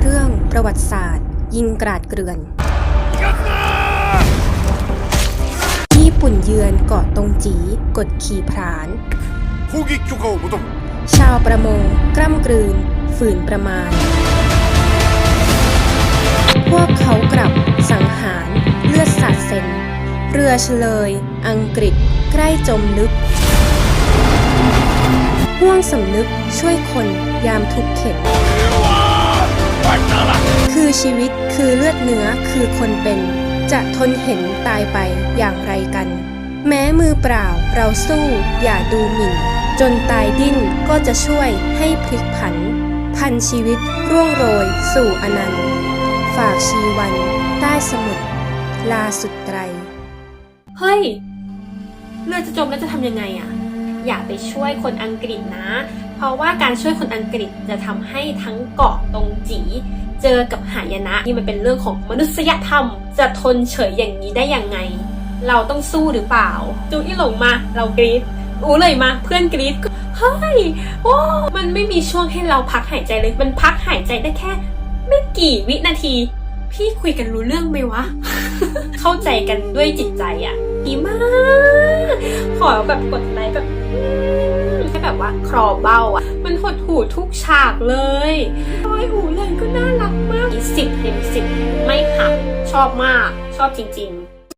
เรื่องประวัติศาสตร์ ยิงกราดเกลื่อน ญี่ปุ่นเยือนเกาะตงจี กดขี่พราน ชาวประมงกล้ำกลืน ฝืนประมาณ พวกเขากลับสังหารเลือดสาดเซนเรือเฉลย อังกฤษใกล้จมลึกห่วงสำนึกช่วยคนยามทุกเข็น คือชีวิตคือเลือดเนื้อคือคนเป็น จะทนเห็นตายไปอย่างไรกัน แม้มือเปล่าเราสู้อย่าดูหมิ่น จนตายดิ้นก็จะช่วยให้พลิกผัน พันชีวิตร่วงโรยสู่อนันต์ ฝากชีวันใต้สมุทรลาสุดไตรเฮ้ยเรือจะจมแล้วจะทำยังไงอะอย่าไปช่วยคนอังกฤษนะ ราะว่าการช่วยคนอังกฤษจะทำให้ทั้งเกาะตรงจี เจอกับหายนะนี่มันเป็นเรื่องของมนุษยธรรม จะทนเฉยอย่างนี้ได้ยังไง เราต้องสู้หรือเปล่า จูอี้หลงมา เรากรีดอู้เลยมาเพื่อนกรีดเฮ้ยโอ้มันไม่มีช่วงให้เราพักหายใจเลยมันพักหายใจได้แค่ ไม่กี่วินาที พี่คุยกันรู้เรื่องไหมวะ เข้าใจกันด้วยจิตใจอะดีมาก ขอแบบกดไลค์แบบอืมให้แบบ ว่าครอเบ้าอะมันหดหูทุกฉากเลยรอยหูเลยก็น่ารักมากสิบเต็มสิบไม่หักชอบมากชอบจริง ๆ